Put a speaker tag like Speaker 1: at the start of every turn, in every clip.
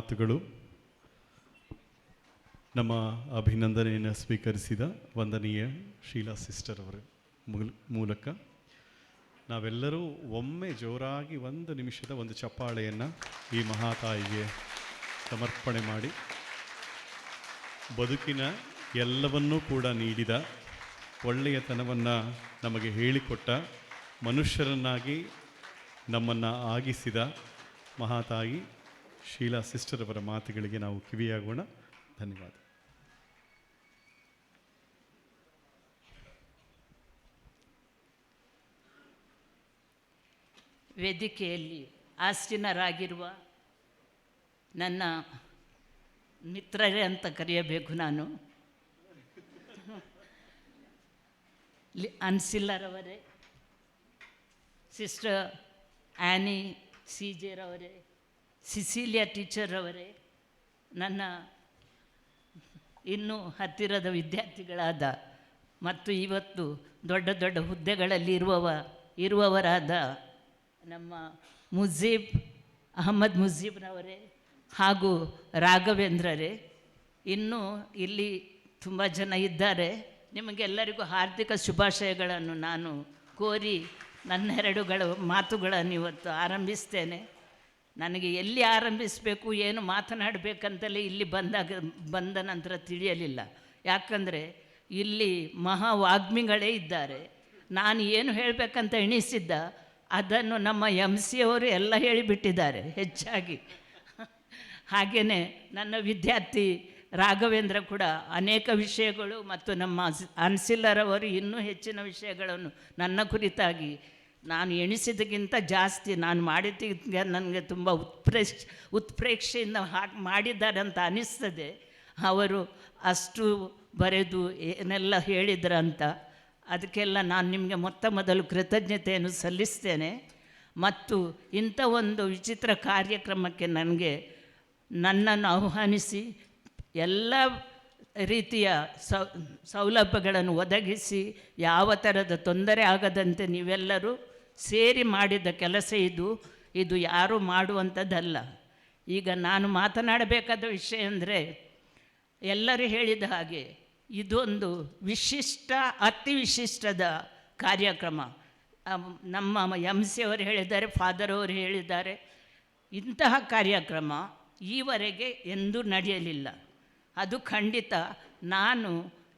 Speaker 1: ಮಾತುಗಳು. ನಮ್ಮ ಅಭಿನಂದನೆಯನ್ನು ಸ್ವೀಕರಿಸಿದ ವಂದನೀಯ ಶೀಲಾ ಸಿಸ್ಟರ್ ಅವರ ಮೂಲಕ. ನಾವೆಲ್ಲರೂ ಒಮ್ಮೆ ಜೋರಾಗಿ ಒಂದು ನಿಮಿಷದ ಒಂದು ಚಪ್ಪಾಳೆಯನ್ನು ಈ ಮಹಾತಾಯಿಗೆ ಸಮರ್ಪಣೆ ಮಾಡಿ, ಬದುಕಿನ ಎಲ್ಲವನ್ನೂ ಕೂಡ ನೀಡಿದ, ಒಳ್ಳೆಯತನವನ್ನು ನಮಗೆ ಹೇಳಿಕೊಟ್ಟ, ಮನುಷ್ಯರನ್ನಾಗಿ ನಮ್ಮನ್ನು ಆಗಿಸಿದ ಮಹಾತಾಯಿ ಶೀಲಾ ಸಿಸ್ಟರ್ ಅವರ ಮಾತುಗಳಿಗೆ ನಾವು ಕಿವಿಯಾಗೋಣ. ಧನ್ಯವಾದ.
Speaker 2: ವೇದಿಕೆಯಲ್ಲಿ ಆಸ್ತಿನರಾಗಿರುವ ನನ್ನ ಮಿತ್ರರೇ ಅಂತ ಕರೆಯಬೇಕು ನಾನು. ಅನ್ಸಿಲ್ಲರವರೇ ಸಿಸ್ಟರ್ ಆ್ಯನಿ ಸಿ ಜೆರವರೇ ಸಿಸಿಲಿಯಾ ಟೀಚರ್ ಅವರೇ ನನ್ನ ಇನ್ನೂ ಹತ್ತಿರದ ವಿದ್ಯಾರ್ಥಿಗಳಾದ ಮತ್ತು ಇವತ್ತು ದೊಡ್ಡ ದೊಡ್ಡ ಹುದ್ದೆಗಳಲ್ಲಿ ಇರುವವ, ಇರುವವರಾದ ನಮ್ಮ ಮುಜೀಬ್ ಅಹಮ್ಮದ್ ಮುಜೀಬ್ನವರೇ ಹಾಗೂ ರಾಘವೇಂದ್ರರೇ, ಇನ್ನೂ ಇಲ್ಲಿ ತುಂಬ ಜನ ಇದ್ದಾರೆ. ನಿಮಗೆಲ್ಲರಿಗೂ ಹಾರ್ದಿಕ ಶುಭಾಶಯಗಳನ್ನು ನಾನು ಕೋರಿ ನನ್ನೆರಡುಗಳ ಮಾತುಗಳನ್ನು ಇವತ್ತು ಆರಂಭಿಸ್ತೇನೆ. ನನಗೆ ಎಲ್ಲಿ ಆರಂಭಿಸಬೇಕು, ಏನು ಮಾತನಾಡಬೇಕಂತಲೇ ಇಲ್ಲಿ ಬಂದಾಗ, ಬಂದ ನಂತರ ತಿಳಿಯಲಿಲ್ಲ. ಯಾಕಂದರೆ ಇಲ್ಲಿ ಮಹಾ ವಾಗ್ಮಿಗಳೇ ಇದ್ದಾರೆ. ನಾನು ಏನು ಹೇಳಬೇಕಂತ ಎಣಿಸಿದ್ದ, ಅದನ್ನು ನಮ್ಮ ಎಂ ಸಿ ಅವರು ಎಲ್ಲ ಹೇಳಿಬಿಟ್ಟಿದ್ದಾರೆ ಹೆಚ್ಚಾಗಿ. ಹಾಗೆಯೇ ನನ್ನ ವಿದ್ಯಾರ್ಥಿ ರಾಘವೇಂದ್ರ ಕೂಡ ಅನೇಕ ವಿಷಯಗಳು ಮತ್ತು ನಮ್ಮ ಅನ್ಸಿಲ್ಲರವರು ಇನ್ನೂ ಹೆಚ್ಚಿನ ವಿಷಯಗಳನ್ನು ನನ್ನ ಕುರಿತಾಗಿ ನಾನು ಎಣಿಸಿದಕ್ಕಿಂತ ಜಾಸ್ತಿ ನಾನು ಮಾಡಿದ್ದಕ್ಕೆ ನನಗೆ ತುಂಬ ಉತ್ಪ್ರೇಕ್ಷ ಉತ್ಪ್ರೇಕ್ಷೆಯಿಂದ ಹಾಕಿ ಮಾಡಿದ್ದಾರೆ ಅಂತ ಅನ್ನಿಸ್ತದೆ ಅವರು ಅಷ್ಟು ಬರೆದು ಏನೆಲ್ಲ ಹೇಳಿದ್ರಂತ ಅದಕ್ಕೆಲ್ಲ ನಾನು ನಿಮಗೆ ಮೊತ್ತ ಮೊದಲು ಕೃತಜ್ಞತೆಯನ್ನು ಸಲ್ಲಿಸ್ತೇನೆ. ಮತ್ತು ಇಂಥ ಒಂದು ವಿಚಿತ್ರ ಕಾರ್ಯಕ್ರಮಕ್ಕೆ ನನಗೆ ನನ್ನನ್ನು ಆಹ್ವಾನಿಸಿ ಎಲ್ಲ ರೀತಿಯ ಸೌಲಭ್ಯಗಳನ್ನು ಒದಗಿಸಿ ಯಾವ ಥರದ ತೊಂದರೆ ಆಗದಂತೆ ನೀವೆಲ್ಲರೂ ಸೇರಿ ಮಾಡಿದ ಕೆಲಸ ಇದು ಇದು ಯಾರೂ ಮಾಡುವಂಥದ್ದಲ್ಲ. ಈಗ ನಾನು ಮಾತನಾಡಬೇಕಾದ ವಿಷಯ ಅಂದರೆ, ಎಲ್ಲರೂ ಹೇಳಿದ ಹಾಗೆ ಇದೊಂದು ವಿಶಿಷ್ಟ, ಅತಿ ವಿಶಿಷ್ಟದ ಕಾರ್ಯಕ್ರಮ. ನಮ್ಮ ಎಂ ಸಿ ಅವರು ಹೇಳಿದ್ದಾರೆ, ಫಾದರ್ ಅವರು ಹೇಳಿದ್ದಾರೆ, ಇಂತಹ ಕಾರ್ಯಕ್ರಮ ಈವರೆಗೆ ಎಂದೂ ನಡೆಯಲಿಲ್ಲ. ಅದು ಖಂಡಿತ ನಾನು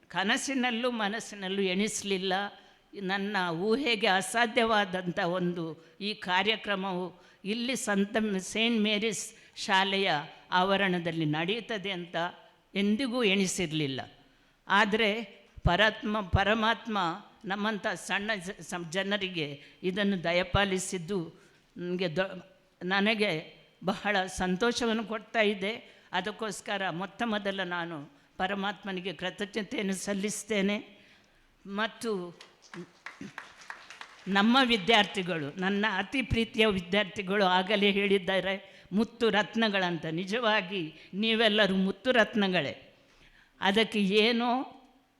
Speaker 2: ಕನಸಿನಲ್ಲೂ ಮನಸ್ಸಿನಲ್ಲೂ ಎಣಿಸಲಿಲ್ಲ. ನನ್ನ ಊಹೆಗೆ ಅಸಾಧ್ಯವಾದಂಥ ಒಂದು ಈ ಕಾರ್ಯಕ್ರಮವು ಇಲ್ಲಿ ಸಂತ ಸೇಂಟ್ ಮೇರಿಸ್ ಶಾಲೆಯ ಆವರಣದಲ್ಲಿ ನಡೆಯುತ್ತದೆ ಅಂತ ಎಂದಿಗೂ ಎಣಿಸಿರಲಿಲ್ಲ. ಆದರೆ ಪರಾತ್ಮ, ಪರಮಾತ್ಮ ನಮ್ಮಂಥ ಸಣ್ಣ ಜನರಿಗೆ ಇದನ್ನು ದಯಪಾಲಿಸಿದ್ದು ನನಗೆ ದೊ, ನನಗೆ ಬಹಳ ಸಂತೋಷವನ್ನು ಕೊಡ್ತಾ ಇದೆ. ಅದಕ್ಕೋಸ್ಕರ ಮೊತ್ತ ಮೊದಲ ನಾನು ಪರಮಾತ್ಮನಿಗೆ ಕೃತಜ್ಞತೆಯನ್ನು ಸಲ್ಲಿಸ್ತೇನೆ. ಮತ್ತು ನಮ್ಮ ವಿದ್ಯಾರ್ಥಿಗಳು, ನನ್ನ ಅತಿ ಪ್ರೀತಿಯ ವಿದ್ಯಾರ್ಥಿಗಳು ಆಗಲೇ ಹೇಳಿದ್ದಾರೆ, ಮುತ್ತು ರತ್ನಗಳಂತ. ನಿಜವಾಗಿ ನೀವೆಲ್ಲರೂ ಮುತ್ತು ರತ್ನಗಳೇ. ಅದಕ್ಕೆ ಏನೋ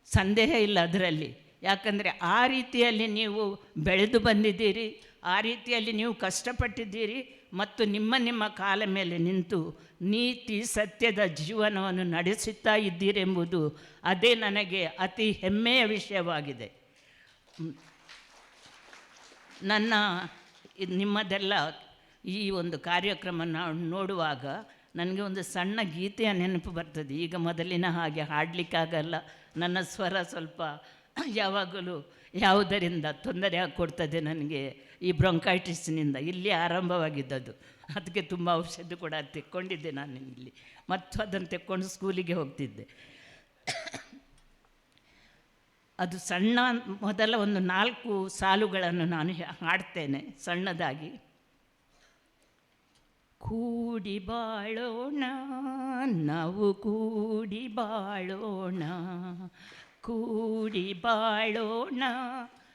Speaker 2: ಸಂದೇಹ ಇಲ್ಲ ಅದರಲ್ಲಿ. ಯಾಕಂದರೆ ಆ ರೀತಿಯಲ್ಲಿ ನೀವು ಬೆಳೆದು ಬಂದಿದ್ದೀರಿ, ಆ ರೀತಿಯಲ್ಲಿ ನೀವು ಕಷ್ಟಪಟ್ಟಿದ್ದೀರಿ ಮತ್ತು ನಿಮ್ಮ ನಿಮ್ಮ ಕಾಲ ಮೇಲೆ ನಿಂತು ನೀತಿ ಸತ್ಯದ ಜೀವನವನ್ನು ನಡೆಸುತ್ತಾ ಇದ್ದೀರೆಂಬುದು ಅದೇ ನನಗೆ ಅತಿ ಹೆಮ್ಮೆಯ ವಿಷಯವಾಗಿದೆ. ನನ್ನ, ನಿಮ್ಮದೆಲ್ಲ ಈ ಒಂದು ಕಾರ್ಯಕ್ರಮ ನೋಡುವಾಗ ನನಗೆ ಒಂದು ಸಣ್ಣ ಗೀತೆಯ ನೆನಪು ಬರ್ತದೆ. ಈಗ ಮೊದಲಿನ ಹಾಗೆ ಹಾಡಲಿಕ್ಕಾಗಲ್ಲ. ನನ್ನ ಸ್ವರ ಸ್ವಲ್ಪ ಯಾವಾಗಲೂ ಯಾವುದರಿಂದ ತೊಂದರೆ ಕೊಡ್ತದೆ ನನಗೆ ಈ ಬ್ರೊಂಕೈಟಿಸ್ನಿಂದ. ಇಲ್ಲಿ ಆರಂಭವಾಗಿದ್ದದ್ದು. ಅದಕ್ಕೆ ತುಂಬ ಔಷಧಿ ಕೂಡ ತೆಕ್ಕೊಂಡಿದ್ದೆ ನಾನು ಇಲ್ಲಿ. ಮತ್ತು ಅದನ್ನು ತೆಕ್ಕೊಂಡು ಸ್ಕೂಲಿಗೆ ಹೋಗ್ತಿದ್ದೆ. ಅದು ಸಣ್ಣ ಮೊದಲ ಒಂದು ನಾಲ್ಕು ಸಾಲುಗಳನ್ನು ನಾನು ಹಾಡ್ತೇನೆ ಸಣ್ಣದಾಗಿ. ಕೂಡಿ ಬಾಳೋಣ, ನಾವು ಕೂಡಿ ಬಾಳೋಣ ಕೂಡಿ ಬಾಳೋಣ,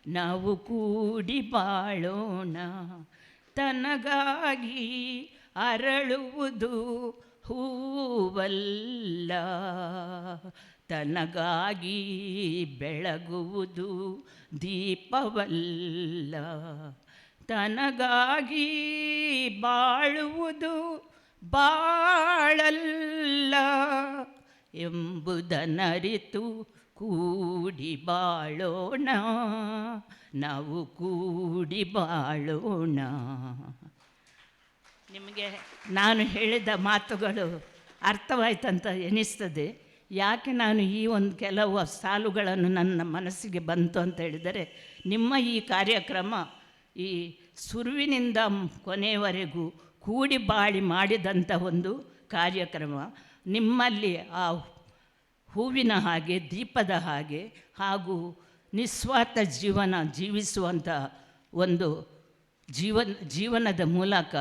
Speaker 2: ನಾವು ಕೂಡಿ ಬಾಳೋಣ, ತನಗಾಗಿ ಅರಳುವುದು ಹೂವಲ್ಲ ತನಗಾಗಿ ಬೆಳಗುವುದು ದೀಪವಲ್ಲ. ತನಗಾಗಿ ಬಾಳುವುದು ಬಾಳಲ್ಲ ಎಂಬುದನರಿತು ಕೂಡಿ ಬಾಳೋಣ, ನಾವು ಕೂಡಿ ಬಾಳೋಣ. ನಿಮಗೆ ನಾನು ಹೇಳಿದ ಮಾತುಗಳು ಅರ್ಥವಾಯ್ತಂತ ಎನಿಸ್ತದೆ. ಯಾಕೆ ನಾನು ಈ ಒಂದು ಕೆಲವು ಸಾಲುಗಳನ್ನು ನನ್ನ ಮನಸ್ಸಿಗೆ ಬಂತು ಅಂತ ಹೇಳಿದರೆ, ನಿಮ್ಮ ಈ ಕಾರ್ಯಕ್ರಮ ಈ ಸುರುವಿನಿಂದ ಕೊನೆಯವರೆಗೂ ಕೂಡಿ ಬಾಳಿ ಮಾಡಿದಂಥ ಒಂದು ಕಾರ್ಯಕ್ರಮ. ನಿಮ್ಮಲ್ಲಿ ಆ ಹೂವಿನ ಹಾಗೆ, ದೀಪದ ಹಾಗೆ ಹಾಗೂ ನಿಸ್ವಾರ್ಥ ಜೀವನ ಜೀವಿಸುವಂಥ ಒಂದು ಜೀವನ, ಜೀವನದ ಮೂಲಕ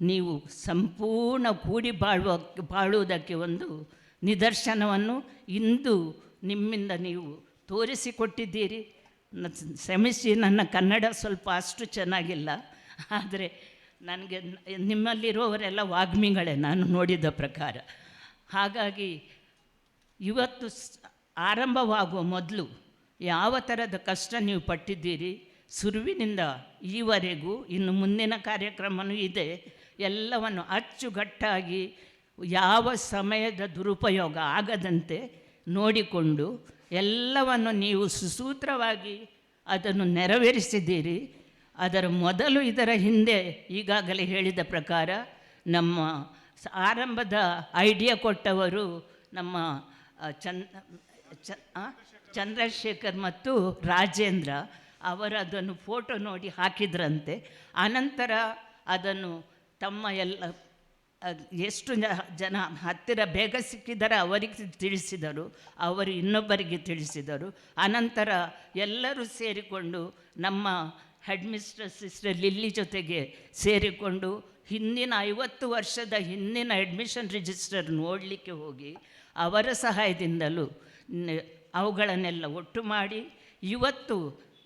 Speaker 2: ನೀವು ಸಂಪೂರ್ಣ ಕೂಡಿ ಬಾಳುವ, ಬಾಳುವುದಕ್ಕೆ ಒಂದು ನಿದರ್ಶನವನ್ನು ಇಂದು ನಿಮ್ಮಿಂದ ನೀವು ತೋರಿಸಿಕೊಟ್ಟಿದ್ದೀರಿ. ಶ್ರಮಿಸಿ ನನ್ನ ಕನ್ನಡ ಸ್ವಲ್ಪ ಅಷ್ಟು ಚೆನ್ನಾಗಿಲ್ಲ. ಆದರೆ ನನಗೆ ನಿಮ್ಮಲ್ಲಿರೋವರೆಲ್ಲ ವಾಗ್ಮಿಗಳೇ ನಾನು ನೋಡಿದ ಪ್ರಕಾರ. ಹಾಗಾಗಿ ಇವತ್ತು ಆರಂಭವಾಗುವ ಮೊದಲು ಯಾವ ಥರದ ಕಷ್ಟ ನೀವು ಪಟ್ಟಿದ್ದೀರಿ? ಸುರುವಿನಿಂದ ಈವರೆಗೂ ಇನ್ನು ಮುಂದಿನ ಕಾರ್ಯಕ್ರಮವೂ ಇದೆ. ಎಲ್ಲವನ್ನು ಅಚ್ಚುಗಟ್ಟಾಗಿ ಯಾವ ಸಮಯದ ದುರುಪಯೋಗ ಆಗದಂತೆ ನೋಡಿಕೊಂಡು ಎಲ್ಲವನ್ನು ನೀವು ಸುಸೂತ್ರವಾಗಿ ಅದನ್ನು ನೆರವೇರಿಸಿದ್ದೀರಿ ಅದರ ಮೊದಲು ಇದರ ಹಿಂದೆ ಈಗಾಗಲೇ ಹೇಳಿದ ಪ್ರಕಾರ ನಮ್ಮ ಆರಂಭದ ಐಡಿಯಾ ಕೊಟ್ಟವರು ನಮ್ಮ ಆ, ಚನ್ ಚ ಆ? ಚಂದ್ರಶೇಖರ್ ಮತ್ತು ರಾಜೇಂದ್ರ ಅವರು ಅದನ್ನು ಫೋಟೋ ನೋಡಿ ಹಾಕಿದ್ರಂತೆ ಆನಂತರ ಅದನ್ನು ತಮ್ಮ ಎಲ್ಲ ಎಷ್ಟು ಜನ ಹತ್ತಿರ ಬೇಗ ಸಿಕ್ಕಿದ್ದಾರೆ ಅವರಿಗೆ ತಿಳಿಸಿದರು, ಅವರು ಇನ್ನೊಬ್ಬರಿಗೆ ತಿಳಿಸಿದರು. ಅನಂತರ ಎಲ್ಲರೂ ಸೇರಿಕೊಂಡು ನಮ್ಮ ಹೆಡ್ ಮಿಸ್ಟರ್ ಸಿಸ್ಟರ್ ಲಿಲ್ಲಿ ಜೊತೆಗೆ ಸೇರಿಕೊಂಡು ಹಿಂದಿನ ಐವತ್ತು ವರ್ಷದ ಹಿಂದಿನ ಅಡ್ಮಿಷನ್ ರಿಜಿಸ್ಟರ್ ನೋಡಲಿಕ್ಕೆ ಹೋಗಿ ಅವರ ಸಹಾಯದಿಂದಲೂ ಅವುಗಳನ್ನೆಲ್ಲ ಒಟ್ಟು ಮಾಡಿ ಇವತ್ತು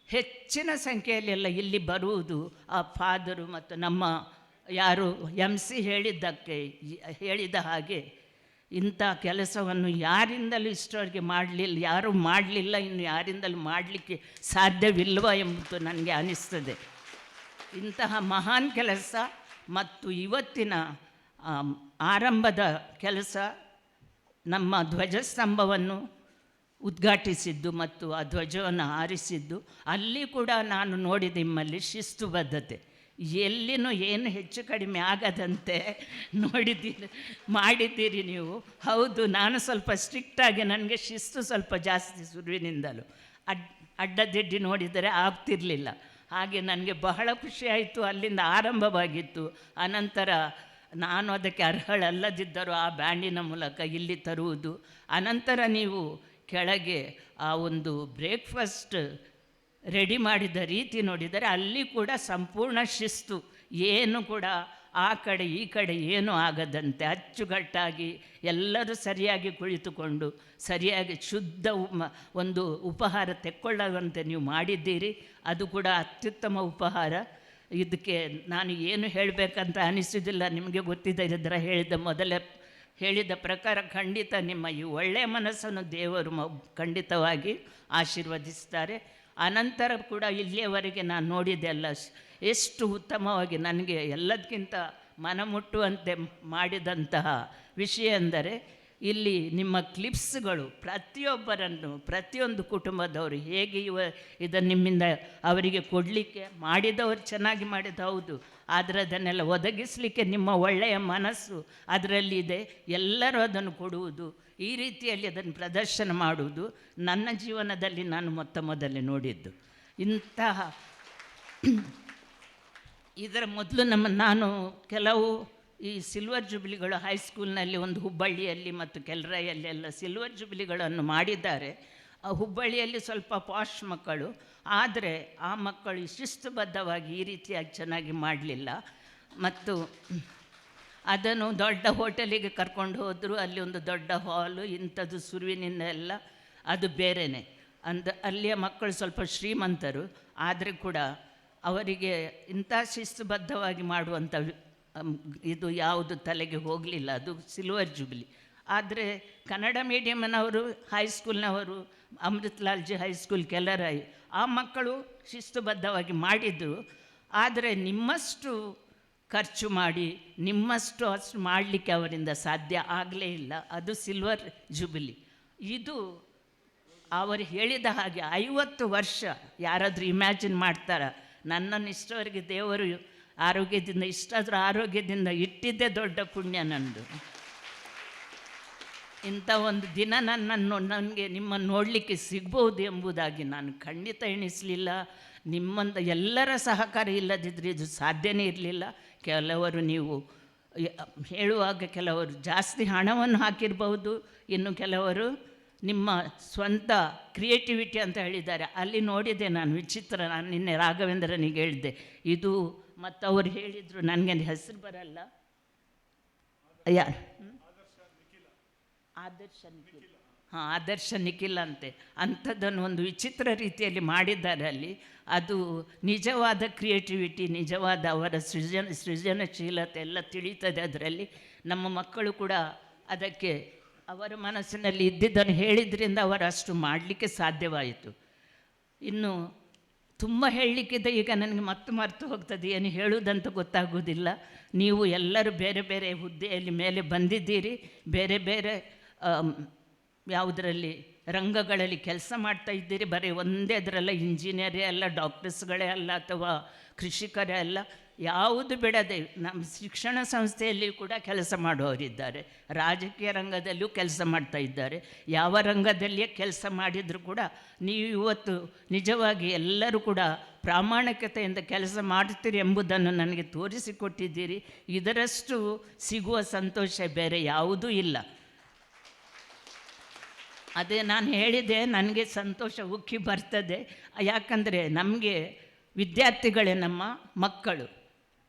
Speaker 2: ಹೆಚ್ಚಿನ ಸಂಖ್ಯೆಯಲ್ಲೆಲ್ಲ ಇಲ್ಲಿ ಬರುವುದು ಆ ಫಾದರು ಮತ್ತು ನಮ್ಮ ಯಾರು ಎಂ ಸಿ ಹೇಳಿದ್ದಕ್ಕೆ ಹೇಳಿದ ಹಾಗೆ ಇಂಥ ಕೆಲಸವನ್ನು ಯಾರಿಂದಲೂ ಇಷ್ಟವರೆಗೆ ಮಾಡಲಿಲ್ಲ, ಯಾರೂ ಮಾಡಲಿಲ್ಲ, ಇನ್ನು ಯಾರಿಂದಲೂ ಮಾಡಲಿಕ್ಕೆ ಸಾಧ್ಯವಿಲ್ವ ಎಂಬುದು ನನಗೆ ಅನಿಸ್ತದೆ. ಇಂತಹ ಮಹಾನ್ ಕೆಲಸ ಮತ್ತು ಇವತ್ತಿನ ಆರಂಭದ ಕೆಲಸ ನಮ್ಮ ಧ್ವಜಸ್ತಂಭವನ್ನು ಉದ್ಘಾಟಿಸಿದ್ದು ಮತ್ತು ಆ ಧ್ವಜವನ್ನು ಆರಿಸಿದ್ದು ಅಲ್ಲಿ ಕೂಡ ನಾನು ನೋಡಿದ ನಿಮ್ಮಲ್ಲಿ ಶಿಸ್ತುಬದ್ಧತೆ. ಎಲ್ಲಿನೂ ಏನು ಹೆಚ್ಚು ಕಡಿಮೆ ಆಗದಂತೆ ನೋಡಿದ್ದೀರಿ, ಮಾಡಿದ್ದೀರಿ ನೀವು. ಹೌದು, ನಾನು ಸ್ವಲ್ಪ ಸ್ಟ್ರಿಕ್ಟಾಗಿ ನನಗೆ ಶಿಸ್ತು ಸ್ವಲ್ಪ ಜಾಸ್ತಿ ಸುರುವಿನಿಂದಲೂ. ಅಡ್, ಅಡ್ಡದಿಡ್ಡಿ ನೋಡಿದರೆ ಆಗ್ತಿರಲಿಲ್ಲ. ಹಾಗೆ ನನಗೆ ಬಹಳ ಖುಷಿಯಾಯಿತು ಅಲ್ಲಿಂದ ಆರಂಭವಾಗಿತ್ತು. ಅನಂತರ ನಾನು ಅದಕ್ಕೆ ಅರ್ಹಳಲ್ಲದಿದ್ದರೂ ಆ ಬ್ಯಾಂಡಿನ ಮೂಲಕ ಇಲ್ಲಿ ತರುವುದು. ಅನಂತರ ನೀವು ಕೆಳಗೆ ಆ ಒಂದು ಬ್ರೇಕ್ಫಾಸ್ಟ್ ರೆಡಿ ಮಾಡಿದ ರೀತಿ ನೋಡಿದರೆ ಅಲ್ಲಿ ಕೂಡ ಸಂಪೂರ್ಣ ಶಿಸ್ತು. ಏನು ಕೂಡ ಆ ಕಡೆ ಈ ಕಡೆ ಏನೂ ಆಗದಂತೆ ಅಚ್ಚುಕಟ್ಟಾಗಿ ಎಲ್ಲರೂ ಸರಿಯಾಗಿ ಕುಳಿತುಕೊಂಡು, ಸರಿಯಾಗಿ ಶುದ್ಧ ಒಂದು ಉಪಹಾರ ತೆಕ್ಕೊಳ್ಳುವಂತೆ ನೀವು ಮಾಡಿದ್ದೀರಿ. ಅದು ಕೂಡ ಅತ್ಯುತ್ತಮ ಉಪಹಾರ. ಇದಕ್ಕೆ ನಾನು ಏನು ಹೇಳಬೇಕಂತ ಅನಿಸೋದಿಲ್ಲ ನಿಮಗೆ ಗೊತ್ತಿದೆ, ಇದರ ಹೇಳಿದ ಮೊದಲೇ, ಹೇಳಿದ ಪ್ರಕಾರ ಖಂಡಿತ ನಿಮ್ಮ ಈ ಒಳ್ಳೆಯ ಮನಸ್ಸನ್ನು ದೇವರು ಖಂಡಿತವಾಗಿ ಆಶೀರ್ವದಿಸ್ತಾರೆ. ಅನಂತರ ಕೂಡ ಇಲ್ಲಿಯವರೆಗೆ ನಾನು ನೋಡಿದೆ ಅಲ್ಲ ಸ್- ಎಷ್ಟು ಉತ್ತಮವಾಗಿ ನನಗೆ ಎಲ್ಲದಕ್ಕಿಂತ ಮನಮುಟ್ಟುವಂತೆ ಮಾಡಿದಂತಹ ವಿಷಯ ಎಂದರೆ ಇಲ್ಲಿ ನಿಮ್ಮ ಕ್ಲಿಪ್ಸ್ಗಳು ಪ್ರತಿಯೊಬ್ಬರನ್ನು, ಪ್ರತಿಯೊಂದು ಕುಟುಂಬದವರು ಹೇಗೆ ಇವ ಇದನ್ನು ನಿಮ್ಮಿಂದ ಅವರಿಗೆ ಕೊಡಲಿಕ್ಕೆ ಮಾಡಿದವರು ಚೆನ್ನಾಗಿ ಮಾಡಿದ ಹೌದು ಆದರೆ ಅದನ್ನೆಲ್ಲ ಒದಗಿಸಲಿಕ್ಕೆ ನಿಮ್ಮ ಒಳ್ಳೆಯ ಮನಸ್ಸು ಅದರಲ್ಲಿದೆ, ಎಲ್ಲರೂ ಅದನ್ನು ಕೊಡುವುದು. ಈ ರೀತಿಯಲ್ಲಿ ಅದನ್ನು ಪ್ರದರ್ಶನ ಮಾಡುವುದು ನನ್ನ ಜೀವನದಲ್ಲಿ ನಾನು ಮೊತ್ತ ಮೊದಲೇ ನೋಡಿದ್ದು. ಇಂತಹ ಇದರ ಮೊದಲು ನಮ್ಮ ನಾನು ಕೆಲವು ಈ ಸಿಲ್ವರ್ ಜುಬ್ಲಿಗಳು ಹೈಸ್ಕೂಲ್ನಲ್ಲಿ ಒಂದು ಹುಬ್ಬಳ್ಳಿಯಲ್ಲಿ ಮತ್ತು ಕೆಲ್ರಾಯಲ್ಲೆಲ್ಲ ಸಿಲ್ವರ್ ಜುಬ್ಲಿಗಳನ್ನು ಮಾಡಿದ್ದಾರೆ. ಆ ಹುಬ್ಬಳ್ಳಿಯಲ್ಲಿ ಸ್ವಲ್ಪ ಪಾಶ್ ಮಕ್ಕಳು, ಆದರೆ ಆ ಮಕ್ಕಳು ಶಿಸ್ತುಬದ್ಧವಾಗಿ ಈ ರೀತಿಯಾಗಿ ಚೆನ್ನಾಗಿ ಮಾಡಲಿಲ್ಲ. ಮತ್ತು ಅದನ್ನು ದೊಡ್ಡ ಹೋಟೆಲಿಗೆ ಕರ್ಕೊಂಡು ಹೋದರು, ಅಲ್ಲಿ ಒಂದು ದೊಡ್ಡ ಹಾಲು, ಇಂಥದ್ದು ಸುರುವಿನಿಂದ ಎಲ್ಲ, ಅದು ಬೇರೆಯೇ ಅಂದ, ಅಲ್ಲಿಯ ಮಕ್ಕಳು ಸ್ವಲ್ಪ ಶ್ರೀಮಂತರು, ಆದರೆ ಕೂಡ ಅವರಿಗೆ ಇಂಥ ಶಿಸ್ತುಬದ್ಧವಾಗಿ ಮಾಡುವಂಥ ಇದು ಯಾವುದು ತಲೆಗೆ ಹೋಗಲಿಲ್ಲ, ಅದು ಸಿಲ್ವರ್ ಜುಬ್ಲಿ. ಆದರೆ ಕನ್ನಡ ಮೀಡಿಯಮ್ನವರು ಹೈಸ್ಕೂಲ್ನವರು ಅಮೃತ್ಲಾಲ್ಜಿ ಹೈಸ್ಕೂಲ್ ಕೆಲರಾಯಿ, ಆ ಮಕ್ಕಳು ಶಿಸ್ತುಬದ್ಧವಾಗಿ ಮಾಡಿದರು. ಆದರೆ ನಿಮ್ಮಷ್ಟು ಖರ್ಚು ಮಾಡಿ ನಿಮ್ಮಷ್ಟು ಅಷ್ಟು ಮಾಡಲಿಕ್ಕೆ ಅವರಿಂದ ಸಾಧ್ಯ ಆಗಲೇ ಇಲ್ಲ. ಅದು ಸಿಲ್ವರ್ ಜುಬಿಲಿ. ಇದು ಅವರು ಹೇಳಿದ ಹಾಗೆ ಐವತ್ತು ವರ್ಷ ಯಾರಾದರೂ ಇಮ್ಯಾಜಿನ್ ಮಾಡ್ತಾರ. ನನ್ನನ್ನು ಇಷ್ಟವರೆಗೆ ದೇವರು ಆರೋಗ್ಯದಿಂದ, ಇಷ್ಟಾದರೂ ಆರೋಗ್ಯದಿಂದ ಇಟ್ಟಿದ್ದೇ ದೊಡ್ಡ ಪುಣ್ಯ ನಂದು. ಇಂಥ ಒಂದು ದಿನ ನನ್ನನ್ನು, ನನಗೆ ನಿಮ್ಮನ್ನು ನೋಡಲಿಕ್ಕೆ ಸಿಗ್ಬೋದು ಎಂಬುದಾಗಿ ನಾನು ಖಂಡಿತ ಎಣಿಸಲಿಲ್ಲ. ನಿಮ್ಮಂಥ ಎಲ್ಲರ ಸಹಕಾರ ಇಲ್ಲದಿದ್ದರೆ ಇದು ಸಾಧ್ಯನೇ ಇರಲಿಲ್ಲ. ಕೆಲವರು ನೀವು ಹೇಳುವಾಗ ಕೆಲವರು ಜಾಸ್ತಿ ಹಣವನ್ನು ಹಾಕಿರಬಹುದು. ಇನ್ನು ಕೆಲವರು ನಿಮ್ಮ ಸ್ವಂತ ಕ್ರಿಯೇಟಿವಿಟಿ ಅಂತ ಹೇಳಿದ್ದಾರೆ. ಅಲ್ಲಿ ನೋಡಿದೆ ನಾನು ವಿಚಿತ್ರ, ನಾನು ನಿನ್ನೆ ರಾಘವೇಂದ್ರನಿಗೆ ಹೇಳಿದೆ ಇದು ಮತ್ತು ಅವರು ಹೇಳಿದರು, ನನಗೆ ಹೆಸರು ಬರಲ್ಲ. ಯಾರು ಆದರ್ಶ ನಿಖಿಲ್. ಆದರ್ಶ ನಿಖಿಲ್ ಅಂತೆ ಅಂಥದ್ದನ್ನು ಒಂದು ವಿಚಿತ್ರ ರೀತಿಯಲ್ಲಿ ಮಾಡಿದ್ದಾರೆ ಅಲ್ಲಿ. ಅದು ನಿಜವಾದ ಕ್ರಿಯೇಟಿವಿಟಿ ನಿಜವಾದ ಅವರ ಸೃಜನ, ಸೃಜನಶೀಲತೆ ಎಲ್ಲ ತಿಳಿತದೆ ಅದರಲ್ಲಿ. ನಮ್ಮ ಮಕ್ಕಳು ಕೂಡ ಅದಕ್ಕೆ ಅವರ ಮನಸ್ಸಿನಲ್ಲಿ ಇದ್ದಿದ್ದನ್ನು ಹೇಳಿದ್ರಿಂದ ಅವರು ಅಷ್ಟು ಮಾಡಲಿಕ್ಕೆ ಸಾಧ್ಯವಾಯಿತು. ಇನ್ನು ತುಂಬ ಹೇಳಲಿಕ್ಕಿದೆ, ಈಗ ನನಗೆ ಮತ್ತೆ ಮರೆತು ಹೋಗ್ತದೆ, ಏನು ಹೇಳುವುದಂತ ಗೊತ್ತಾಗುವುದಿಲ್ಲ. ನೀವು ಎಲ್ಲರೂ ಬೇರೆ ಬೇರೆ ಹುದ್ದೆಯಲ್ಲಿ ಮೇಲೆ ಬಂದಿದ್ದೀರಿ, ಬೇರೆ ಬೇರೆ ಯಾವುದರಲ್ಲಿ ರಂಗಗಳಲ್ಲಿ ಕೆಲಸ ಮಾಡ್ತಾ ಇದ್ದೀರಿ? ಬರೀ ಒಂದೇ ಅದರಲ್ಲ ಇಂಜಿನಿಯರೇ ಅಲ್ಲ, ಡಾಕ್ಟರ್ಸ್ಗಳೇ ಅಲ್ಲ ಅಥವಾ ಕೃಷಿಕರೇ ಅಲ್ಲ, ಯಾವುದು ಬಿಡದೆ ನಮ್ಮ ಶಿಕ್ಷಣ ಸಂಸ್ಥೆಯಲ್ಲಿ ಕೂಡ ಕೆಲಸ ಮಾಡುವವರಿದ್ದಾರೆ. ರಾಜಕೀಯ ರಂಗದಲ್ಲೂ ಕೆಲಸ ಮಾಡ್ತಾ ಇದ್ದಾರೆ. ಯಾವ ರಂಗದಲ್ಲಿಯೇ ಕೆಲಸ ಮಾಡಿದರೂ ಕೂಡ ನೀವು ಇವತ್ತು ನಿಜವಾಗಿ ಎಲ್ಲರೂ ಕೂಡ ಪ್ರಾಮಾಣಿಕತೆಯಿಂದ ಕೆಲಸ ಮಾಡ್ತೀರಿ ಎಂಬುದನ್ನು ನನಗೆ ತೋರಿಸಿಕೊಟ್ಟಿದ್ದೀರಿ. ಇದರಷ್ಟು ಸಿಗುವ ಸಂತೋಷ ಬೇರೆ ಯಾವುದೂ ಇಲ್ಲ. ಅದೇ ನಾನು ಹೇಳಿದೆ ನನಗೆ ಸಂತೋಷ ಉಕ್ಕಿ ಬರ್ತದೆ. ಯಾಕಂದರೆ ನಮಗೆ ವಿದ್ಯಾರ್ಥಿಗಳೇ ನಮ್ಮ ಮಕ್ಕಳು.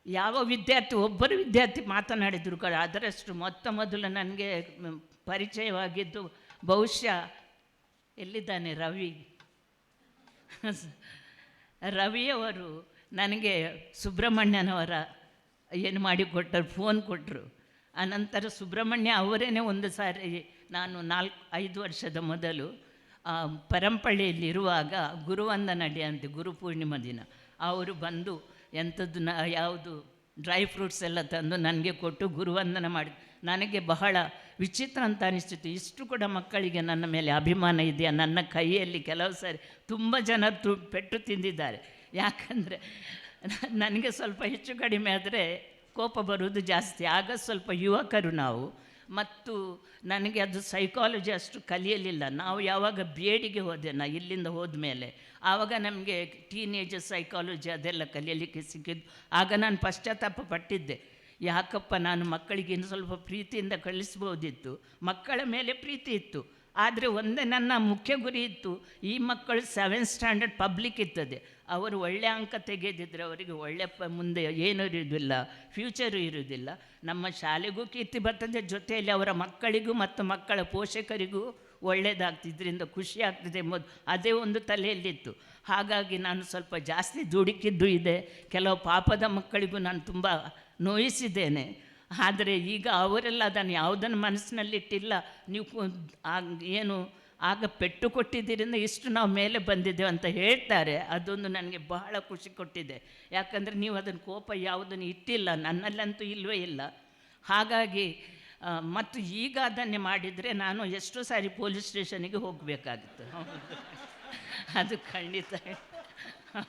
Speaker 2: ಯಾವ ವಿದ್ಯಾರ್ಥಿ, ಒಬ್ಬರು ವಿದ್ಯಾರ್ಥಿ ಮಾತನಾಡಿದ್ರು ಅದರಷ್ಟು ಮೊತ್ತ ಮೊದಲು ನನಗೆ ಪರಿಚಯವಾಗಿದ್ದು ಬಹುಶಃ ಎಲ್ಲಿದ್ದಾನೆ ರವಿ? ರವಿಯವರು ನನಗೆ ಸುಬ್ರಹ್ಮಣ್ಯನವರ ಏನು ಮಾಡಿಕೊಟ್ಟರು, ಫೋನ್ ಕೊಟ್ಟರು ಅನಂತರ ಸುಬ್ರಹ್ಮಣ್ಯ ಅವರೇನೆ ಒಂದು ಸಾರಿ ನಾನು ನಾಲ್ಕು, ಐದು ವರ್ಷದ ಮೊದಲು ಪರಂಪಳೆಯಲ್ಲಿರುವಾಗ ಪರಂಪಳ್ಳಿಯಲ್ಲಿರುವಾಗ ಗುರುವಂದನಡಿ ಅಂತ, ಗುರು ಪೂರ್ಣಿಮಾ ದಿನ. ಅವರು ಬಂದು ಎಂಥದ್ದು ನ, ಯಾವುದು, ಡ್ರೈ ಫ್ರೂಟ್ಸ್ ಎಲ್ಲ ತಂದು ನನಗೆ ಕೊಟ್ಟು ಗುರುವಂದನ ಮಾಡಿ, ನನಗೆ ಬಹಳ ವಿಚಿತ್ರ ಅಂತ ಅನಿಸ್ತಿತ್ತು. ಇಷ್ಟು ಕೂಡ ಮಕ್ಕಳಿಗೆ ನನ್ನ ಮೇಲೆ ಅಭಿಮಾನ ಇದೆಯಾ? ನನ್ನ ಕೈಯಲ್ಲಿ ಕೆಲವು ಸಾರಿ ತುಂಬ ಜನ ತು, ಪೆಟ್ಟು ತಿಂದಿದ್ದಾರೆ. ಯಾಕಂದರೆ ನನಗೆ ಸ್ವಲ್ಪ ಹೆಚ್ಚು ಕಡಿಮೆ ಆದರೆ ಕೋಪ ಬರುವುದು ಜಾಸ್ತಿ. ಆಗ ಸ್ವಲ್ಪ ಯುವಕರು ನಾವು ಮತ್ತು ನನಗೆ ಅದು ಸೈಕಾಲಜಿ ಅಷ್ಟು ಕಲಿಯಲಿಲ್ಲ. ನಾವು ಯಾವಾಗ ಬಿ ಎಡಿಗೆ ಹೋದೆ, ನಾ ಇಲ್ಲಿಂದ ಹೋದ ಮೇಲೆ ಆವಾಗ ನಮಗೆ ಟೀನೇಜ್ ಸೈಕಾಲಜಿ ಅದೆಲ್ಲ ಕಲಿಯಲಿಕ್ಕೆ ಸಿಕ್ಕಿದ್ದು. ಆಗ ನಾನು ಪಶ್ಚಾತ್ತಾಪ ಪಟ್ಟಿದ್ದೆ. ಯಾಕಪ್ಪ, ನಾನು ಮಕ್ಕಳಿಗೆ ಇನ್ನು ಸ್ವಲ್ಪ ಪ್ರೀತಿಯಿಂದ ಕಳಿಸ್ಬೋದಿತ್ತು. ಮಕ್ಕಳ ಮೇಲೆ ಪ್ರೀತಿ ಇತ್ತು. ಆದರೆ ಒಂದೇ ನನ್ನ ಮುಖ್ಯ ಗುರಿ ಇತ್ತು, ಈ ಮಕ್ಕಳು ಸೆವೆಂತ್ ಸ್ಟ್ಯಾಂಡರ್ಡ್ ಪಬ್ಲಿಕ್ ಇರ್ತದೆ. ಅವರು ಒಳ್ಳೆಯ ಅಂಕ ತೆಗೆದಿದ್ದರೆ ಅವರಿಗೆ ಒಳ್ಳೆ ಪ, ಮುಂದೆ ಏನೂ ಇರುವುದಿಲ್ಲ ಫ್ಯೂಚರು ಇರುವುದಿಲ್ಲ ನಮ್ಮ ಶಾಲೆಗೂ ಕೀರ್ತಿ ಬರ್ತದೆ, ಜೊತೆಯಲ್ಲಿ ಅವರ ಮಕ್ಕಳಿಗೂ ಮತ್ತು ಮಕ್ಕಳ ಪೋಷಕರಿಗೂ ಒಳ್ಳೆಯದಾಗ್ತದೆ ಇದರಿಂದ ಖುಷಿ ಆಗ್ತದೆ ಎಂಬುದು ಅದೇ ಒಂದು ತಲೆಯಲ್ಲಿತ್ತು. ಹಾಗಾಗಿ ನಾನು ಸ್ವಲ್ಪ ಜಾಸ್ತಿ ದುಡುಕಿದ್ದು ಇದೆ. ಕೆಲವು ಪಾಪದ ಮಕ್ಕಳಿಗೂ ನಾನು ತುಂಬ ನೋಯಿಸಿದ್ದೇನೆ. ಆದರೆ ಈಗ ಅವರೆಲ್ಲ ಅದನ್ನು ಯಾವುದನ್ನು ಮನಸ್ಸಿನಲ್ಲಿಟ್ಟಿಲ್ಲ. ನೀವು ಏನು, ಆಗ ಪೆಟ್ಟು ಕೊಟ್ಟಿದ್ದರಿಂದ ಇಷ್ಟು ನಾವು ಮೇಲೆ ಬಂದಿದ್ದೇವೆ ಅಂತ ಹೇಳ್ತಾರೆ. ಅದೊಂದು ನನಗೆ ಬಹಳ ಖುಷಿ ಕೊಟ್ಟಿದೆ. ಯಾಕಂದರೆ ನೀವು ಅದನ್ನು ಕೋಪ ಯಾವುದನ್ನು ಇಟ್ಟಿಲ್ಲ, ನನ್ನಲ್ಲಂತೂ ಇಲ್ಲವೇ ಇಲ್ಲ. ಹಾಗಾಗಿ ಮತ್ತು ಈಗ ಅದನ್ನೇ ಮಾಡಿದರೆ ನಾನು ಎಷ್ಟೋ ಸಾರಿ ಪೊಲೀಸ್ ಸ್ಟೇಷನಿಗೆ ಹೋಗಬೇಕಾಗಿತ್ತು. ಅದು ಖಂಡಿತ.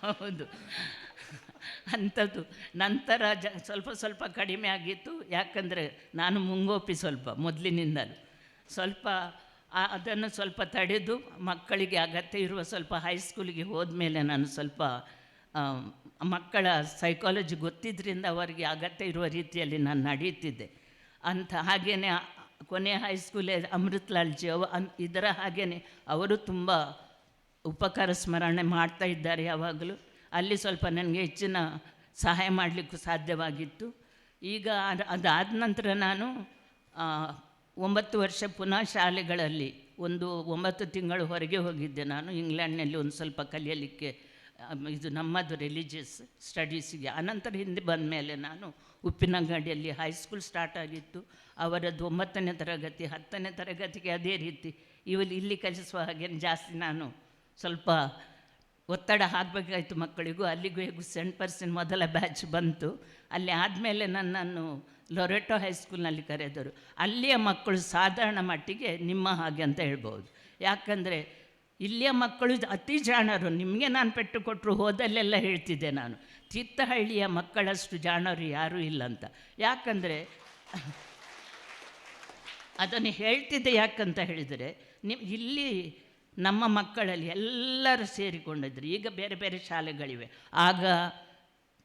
Speaker 2: ಹೌದು. ಅಂಥದ್ದು ನಂತರ ಜ, ಸ್ವಲ್ಪ ಸ್ವಲ್ಪ ಕಡಿಮೆ ಆಗಿತ್ತು. ಯಾಕಂದರೆ ನಾನು ಮುಂಗೋಪಿ ಸ್ವಲ್ಪ, ಮೊದಲಿನಿಂದಲೂ. ಸ್ವಲ್ಪ ಅದನ್ನು ಸ್ವಲ್ಪ ತಡೆದು ಮಕ್ಕಳಿಗೆ ಅಗತ್ಯ ಇರುವ ಸ್ವಲ್ಪ ಹೈಸ್ಕೂಲಿಗೆ ಹೋದ್ಮೇಲೆ ನಾನು ಸ್ವಲ್ಪ ಮಕ್ಕಳ ಸೈಕಾಲಜಿ ಗೊತ್ತಿದ್ದರಿಂದ ಅವರಿಗೆ ಅಗತ್ಯ ಇರುವ ರೀತಿಯಲ್ಲಿ ನಾನು ನಡೀತಿದ್ದೆ. ಅಂಥ ಹಾಗೆಯೇ ಕೊನೆ ಹೈಸ್ಕೂಲೇ ಅಮೃತ್ಲಾಲ್ ಜಿ ಅವ, ಅನ್, ಇದರ ಹಾಗೆಯೇ ಅವರು ತುಂಬ ಉಪಕಾರ ಸ್ಮರಣೆ ಮಾಡ್ತಾ ಇದ್ದಾರೆ ಯಾವಾಗಲೂ. ಅಲ್ಲಿ ಸ್ವಲ್ಪ ನನಗೆ ಹೆಚ್ಚಿನ ಸಹಾಯ ಮಾಡಲಿಕ್ಕೂ ಸಾಧ್ಯವಾಗಿತ್ತು. ಈಗ ಅದು ಅದಾದ ನಂತರ ನಾನು ಒಂಬತ್ತು ವರ್ಷ ಪುನಃ ಶಾಲೆಗಳಲ್ಲಿ ಒಂದು ಒಂಬತ್ತು ತಿಂಗಳು ಹೊರಗೆ ಹೋಗಿದ್ದೆ ನಾನು. ಇಂಗ್ಲೆಂಡ್ನಲ್ಲಿ ಒಂದು ಸ್ವಲ್ಪ ಕಲಿಯಲಿಕ್ಕೆ ಇದು ನಮ್ಮದು ರಿಲಿಜಿಯಸ್ ಸ್ಟಡೀಸಿಗೆ ಆನಂತರ ಹಿಂದೆ ಬಂದ ಮೇಲೆ ನಾನು ಉಪ್ಪಿನಂಗಡಿಯಲ್ಲಿ ಹೈಸ್ಕೂಲ್ ಸ್ಟಾರ್ಟ್ ಆಗಿತ್ತು. ಅವರದ್ದು ಒಂಬತ್ತನೇ ತರಗತಿ, ಹತ್ತನೇ ತರಗತಿಗೆ ಅದೇ ರೀತಿ. ಇವಲ್ಲಿ ಇಲ್ಲಿ ಕಲಿಸುವ ಹಾಗೆ ಜಾಸ್ತಿ ನಾನು ಸ್ವಲ್ಪ ಒತ್ತಡ ಹಾಕಬೇಕಾಯ್ತು ಮಕ್ಕಳಿಗೂ. ಅಲ್ಲಿಗೂ ಹೇಗೂ ಸೆಂಟ್ ಪರ್ಸೆಂಟ್ ಮೊದಲ ಬ್ಯಾಚ್ ಬಂತು. ಅಲ್ಲಿ ಆದಮೇಲೆ ನನ್ನನ್ನು ಲೊರೆಟೋ ಹೈಸ್ಕೂಲ್ನಲ್ಲಿ ಕರೆದರು. ಅಲ್ಲಿಯ ಮಕ್ಕಳು ಸಾಧಾರಣ ಮಟ್ಟಿಗೆ ನಿಮ್ಮ ಹಾಗೆ ಅಂತ ಹೇಳ್ಬೋದು. ಯಾಕಂದರೆ ಇಲ್ಲಿಯ ಮಕ್ಕಳು ಅತಿ ಜಾಣರು. ನಿಮಗೆ ನಾನು ಪೆಟ್ಟು ಕೊಟ್ಟರು ಹೋದಲ್ಲೆಲ್ಲ ಹೇಳ್ತಿದ್ದೆ ನಾನು. ತೀರ್ಥಹಳ್ಳಿಯ ಮಕ್ಕಳಷ್ಟು ಜಾಣರು ಯಾರೂ ಇಲ್ಲ ಅಂತ. ಯಾಕಂದರೆ ಅದನ್ನು ಹೇಳ್ತಿದ್ದೆ ಯಾಕಂತ ಹೇಳಿದರೆ ನಿಮ್ಮ ಇಲ್ಲಿ ನಮ್ಮ ಮಕ್ಕಳಲ್ಲಿ ಎಲ್ಲರೂ ಸೇರಿಕೊಂಡಿದ್ರು. ಈಗ ಬೇರೆ ಬೇರೆ ಶಾಲೆಗಳಿವೆ. ಆಗ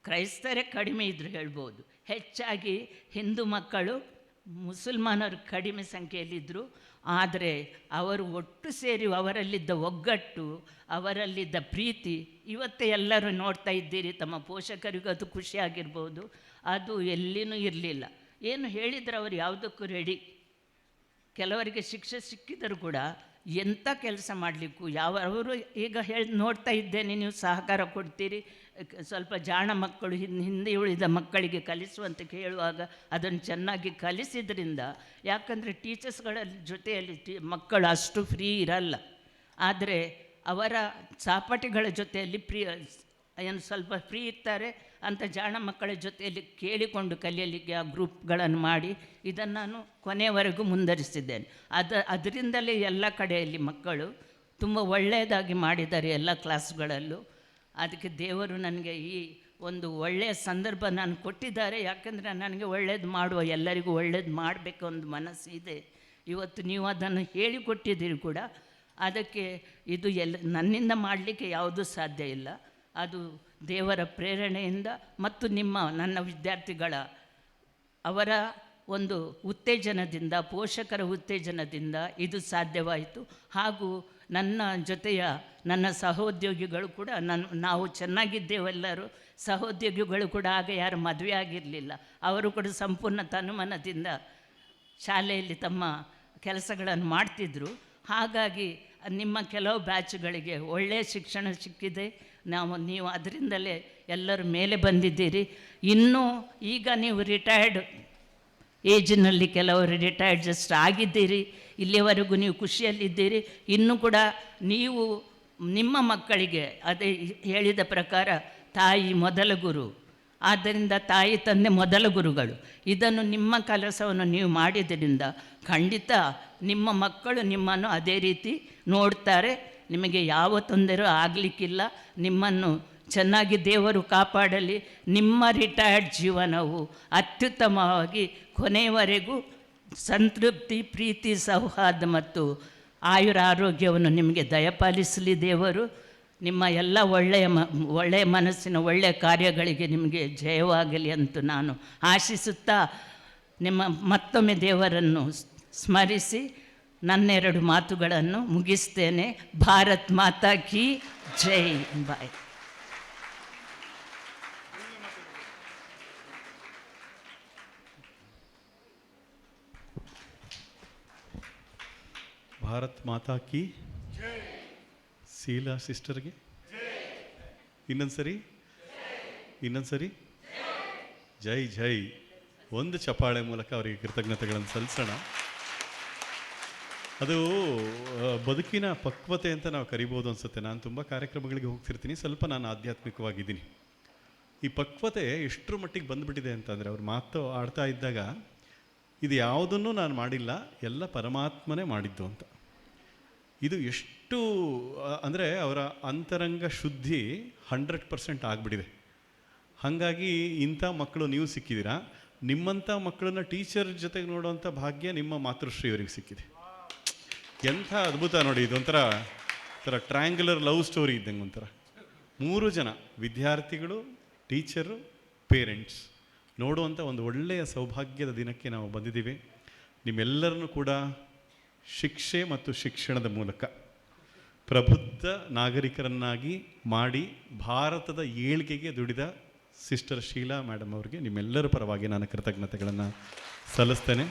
Speaker 2: ಕ್ರೈಸ್ತರೇ ಕಡಿಮೆ ಇದ್ರು ಹೇಳ್ಬೋದು. ಹೆಚ್ಚಾಗಿ ಹಿಂದೂ ಮಕ್ಕಳು ಮುಸಲ್ಮಾನರು ಕಡಿಮೆ ಸಂಖ್ಯೆಯಲ್ಲಿದ್ದರು ಆದರೆ ಅವರು ಒಟ್ಟು ಸೇರಿ ಅವರಲ್ಲಿದ್ದ ಒಗ್ಗಟ್ಟು, ಅವರಲ್ಲಿದ್ದ ಪ್ರೀತಿ, ಇವತ್ತೇ ಎಲ್ಲರೂ ನೋಡ್ತಾ ಇದ್ದೀರಿ. ತಮ್ಮ ಪೋಷಕರಿಗೂ ಅದು ಖುಷಿಯಾಗಿರ್ಬೋದು ಅದು ಎಲ್ಲಿನೂ ಇರಲಿಲ್ಲ. ಏನು ಹೇಳಿದರೆ ಅವರು ಯಾವುದಕ್ಕೂ ರೆಡಿ ಕೆಲವರಿಗೆ ಶಿಕ್ಷೆ ಸಿಕ್ಕಿದರೂ ಕೂಡ ಎಂಥ ಕೆಲಸ ಮಾಡಲಿಕ್ಕೂ? ಯಾವ, ಅವರು ಈಗ ಹೇಳಿ, ನೋಡ್ತಾ ಇದ್ದೇನೆ, ನೀವು ಸಹಕಾರ ಕೊಡ್ತೀರಿ. ಸ್ವಲ್ಪ ಜಾಣ ಮಕ್ಕಳು ಹಿಂದೆ ಹಿಂದೆ ಉಳಿದ ಮಕ್ಕಳಿಗೆ ಕಲಿಸುವಂತ ಕೇಳುವಾಗ ಅದನ್ನು ಚೆನ್ನಾಗಿ ಕಲಿಸಿದ್ರಿಂದ, ಯಾಕಂದರೆ ಟೀಚರ್ಸ್ಗಳ ಜೊತೆಯಲ್ಲಿ ಟಿ, ಮಕ್ಕಳು ಅಷ್ಟು ಫ್ರೀ ಇರಲ್ಲ. ಆದರೆ ಅವರ ಸಹಪಾಠಿಗಳ ಜೊತೆಯಲ್ಲಿ ಪ್ರಿಯ, ಏನು ಸ್ವಲ್ಪ ಫ್ರೀ ಇರ್ತಾರೆ. ಅಂತ ಜಾಣ ಮಕ್ಕಳ ಜೊತೆಯಲ್ಲಿ ಕೇಳಿಕೊಂಡು ಕಲಿಯಲಿಕ್ಕೆ ಆ ಗ್ರೂಪ್ಗಳನ್ನು ಮಾಡಿ ಇದನ್ನು ನಾನು ಕೊನೆಯವರೆಗೂ ಮುಂದರಿಸಿದ್ದೇನೆ ಅದ, ಅದರಿಂದಲೇ ಎಲ್ಲ ಕಡೆಯಲ್ಲಿ ಮಕ್ಕಳು ತುಂಬ ಒಳ್ಳೆಯದಾಗಿ ಮಾಡಿದ್ದಾರೆ ಎಲ್ಲ ಕ್ಲಾಸ್ಗಳಲ್ಲೂ. ಅದಕ್ಕೆ ದೇವರು ನನಗೆ ಈ ಒಂದು ಒಳ್ಳೆಯ ಸಂದರ್ಭ ನಾನು ಕೊಟ್ಟಿದ್ದಾರೆ. ಯಾಕೆಂದರೆ ನನಗೆ ಒಳ್ಳೇದು ಮಾಡುವ, ಎಲ್ಲರಿಗೂ ಒಳ್ಳೇದು ಮಾಡಬೇಕು ಒಂದು ಮನಸ್ಸು ಇದೆ. ಇವತ್ತು ನೀವು ಅದನ್ನು ಹೇಳಿಕೊಟ್ಟಿದ್ದೀರಿ ಕೂಡ. ಅದಕ್ಕೆ ಇದು ಎಲ್ಲ ನನ್ನಿಂದ ಮಾಡಲಿಕ್ಕೆ ಯಾವುದೂ ಸಾಧ್ಯ ಇಲ್ಲ. ಅದು ದೇವರ ಪ್ರೇರಣೆಯಿಂದ ಮತ್ತು ನಿಮ್ಮ, ನನ್ನ ವಿದ್ಯಾರ್ಥಿಗಳ ಅವರ ಒಂದು ಉತ್ತೇಜನದಿಂದ, ಪೋಷಕರ ಉತ್ತೇಜನದಿಂದ ಇದು ಸಾಧ್ಯವಾಯಿತು. ಹಾಗೂ ನನ್ನ ಜೊತೆಯ ನನ್ನ ಸಹೋದ್ಯೋಗಿಗಳು ಕೂಡ ನನ್ನ ನಾವು ಚೆನ್ನಾಗಿದ್ದೇವೆಲ್ಲರೂ ಸಹೋದ್ಯೋಗಿಗಳು ಕೂಡ ಆಗ ಯಾರು ಮದುವೆ ಆಗಿರಲಿಲ್ಲ. ಅವರು ಕೂಡ ಸಂಪೂರ್ಣ ತನುಮನದಿಂದ ಶಾಲೆಯಲ್ಲಿ ತಮ್ಮ ಕೆಲಸಗಳನ್ನು ಮಾಡ್ತಿದ್ದರು ಹಾಗಾಗಿ ನಿಮ್ಮ ಕೆಲವು ಬ್ಯಾಚ್ಗಳಿಗೆ ಒಳ್ಳೆಯ ಶಿಕ್ಷಣ ಸಿಕ್ಕಿದೆ. ನಾವು, ನೀವು ಅದರಿಂದಲೇ ಎಲ್ಲರೂ ಮೇಲೆ ಬಂದಿದ್ದೀರಿ. ಇನ್ನೂ ಈಗ ನೀವು ರಿಟೈರ್ಡ್ ಏಜಿನಲ್ಲಿ ಕೆಲವರು ರಿಟೈರ್ಡ್ ಜಸ್ಟ್ ಆಗಿದ್ದೀರಿ. ಇಲ್ಲಿಯವರೆಗೂ ನೀವು ಖುಷಿಯಲ್ಲಿದ್ದೀರಿ. ಇನ್ನೂ ಕೂಡ ನೀವು ನಿಮ್ಮ ಮಕ್ಕಳಿಗೆ ಅದೇ ಹೇಳಿದ ಪ್ರಕಾರ ತಾಯಿ ಮೊದಲ ಗುರು. ಆದ್ದರಿಂದ ತಾಯಿ ತಂದೆ ಮೊದಲ ಗುರುಗಳು, ಇದನ್ನು ನಿಮ್ಮ ಕೆಲಸವನ್ನು ನೀವು ಮಾಡಿದ್ದರಿಂದ ಖಂಡಿತ ನಿಮ್ಮ ಮಕ್ಕಳು ನಿಮ್ಮನ್ನು ಅದೇ ರೀತಿ ನೋಡ್ತಾರೆ. ನಿಮಗೆ ಯಾವ ತೊಂದರೆ ಆಗಲಿಕ್ಕಿಲ್ಲ. ನಿಮ್ಮನ್ನು ಚೆನ್ನಾಗಿ ದೇವರು ಕಾಪಾಡಲಿ. ನಿಮ್ಮ ರಿಟೈರ್ಡ್ ಜೀವನವು ಅತ್ಯುತ್ತಮವಾಗಿ ಕೊನೆಯವರೆಗೂ ಸಂತೃಪ್ತಿ, ಪ್ರೀತಿ, ಸೌಹಾರ್ದ ಮತ್ತು ಆಯುರ ಆರೋಗ್ಯವನ್ನು ನಿಮಗೆ ದಯಪಾಲಿಸಲಿ ದೇವರು. ನಿಮ್ಮ ಎಲ್ಲ ಒಳ್ಳೆಯ ಮ, ಒಳ್ಳೆಯ ಮನಸ್ಸಿನ ಒಳ್ಳೆಯ ಕಾರ್ಯಗಳಿಗೆ ನಿಮಗೆ ಜಯವಾಗಲಿ ಅಂತ ನಾನು ಆಶಿಸುತ್ತಾ ನಿಮ್ಮ ಮತ್ತೊಮ್ಮೆ ದೇವರನ್ನು ಸ್ಮರಿಸಿ ನನ್ನೆರಡು ಮಾತುಗಳನ್ನು ಮುಗಿಸ್ತೇನೆ. ಭಾರತ್ ಮಾತಾ ಕಿ ಜೈ ಬಾಯ್
Speaker 1: ಭಾರತ್ ಮಾತಾ ಕಿ ಶೀಲಾ ಸಿಸ್ಟರ್ಗೆ? ಇನ್ನೊಂದು ಸರಿ ಇನ್ನೊಂದು ಸರಿ ಜೈ ಜೈ. ಒಂದು ಚಪಾಳೆ ಮೂಲಕ ಅವರಿಗೆ ಕೃತಜ್ಞತೆಗಳನ್ನು ಸಲ್ಲಿಸೋಣ. ಅದು ಬದುಕಿನ ಪಕ್ವತೆ ಅಂತ ನಾವು ಕರಿಬೋದು ಅನ್ಸುತ್ತೆ. ನಾನು ತುಂಬ ಕಾರ್ಯಕ್ರಮಗಳಿಗೆ ಹೋಗ್ತಿರ್ತೀನಿ. ಸ್ವಲ್ಪ ನಾನು ಆಧ್ಯಾತ್ಮಿಕವಾಗಿದ್ದೀನಿ. ಈ ಪಕ್ವತೆ ಎಷ್ಟರ ಮಟ್ಟಿಗೆ ಬಂದುಬಿಟ್ಟಿದೆ ಅಂತಂದರೆ, ಅವ್ರು ಮಾತು ಆಡ್ತಾ ಇದ್ದಾಗ, ಇದು ಯಾವುದನ್ನು ನಾನು ಮಾಡಿಲ್ಲ, ಎಲ್ಲ ಪರಮಾತ್ಮನೇ ಮಾಡಿದ್ದು ಅಂತ. ಇದು ಎಷ್ಟು ಅಂದರೆ ಅವರ ಅಂತರಂಗ ಶುದ್ಧಿ ಹಂಡ್ರೆಡ್ ಪರ್ಸೆಂಟ್ ಆಗಿಬಿಟ್ಟಿದೆ. ಹಾಗಾಗಿ ಇಂಥ ಮಕ್ಕಳು ನೀವು ಸಿಕ್ಕಿದ್ದೀರಾ? ನಿಮ್ಮಂಥ ಮಕ್ಕಳನ್ನ ಟೀಚರ್ ಜೊತೆಗೆ ನೋಡುವಂಥ ಭಾಗ್ಯ ನಿಮ್ಮ ಮಾತೃಶ್ರೀ ಅವರಿಗೆ ಸಿಕ್ಕಿದೆ. ಎಂಥ ಅದ್ಭುತ ನೋಡಿ, ಇದೊಂಥರ, ಒಂಥರ ಟ್ರ್ಯಾಂಗ್ಯುಲರ್ ಲವ್ ಸ್ಟೋರಿ ಇದ್ದಂಗೆ ಒಂಥರ. ಮೂರು ಜನ, ವಿದ್ಯಾರ್ಥಿಗಳು, ಟೀಚರು, ಪೇರೆಂಟ್ಸ್. ನೋಡುವಂಥ ಒಂದು ಒಳ್ಳೆಯ ಸೌಭಾಗ್ಯದ ದಿನಕ್ಕೆ ನಾವು ಬಂದಿದ್ದೀವಿ. ನಿಮ್ಮೆಲ್ಲರನ್ನು ಕೂಡ ಶಿಕ್ಷೆ ಮತ್ತು ಶಿಕ್ಷಣದ ಮೂಲಕ. ಪ್ರಬುದ್ಧ ನಾಗರಿಕರನ್ನಾಗಿ ಮಾಡಿ ಭಾರತದ ಏಳ್ಗೆಗೆ ದುಡಿದ ಸಿಸ್ಟರ್ ಶೀಲಾ ಮೇಡಮ್ ಅವರಿಗೆ ನಿಮ್ಮೆಲ್ಲರ ಪರವಾಗಿ ನಾನು ಕೃತಜ್ಞತೆಗಳನ್ನು ಸಲ್ಲಿಸ್ತೇನೆ.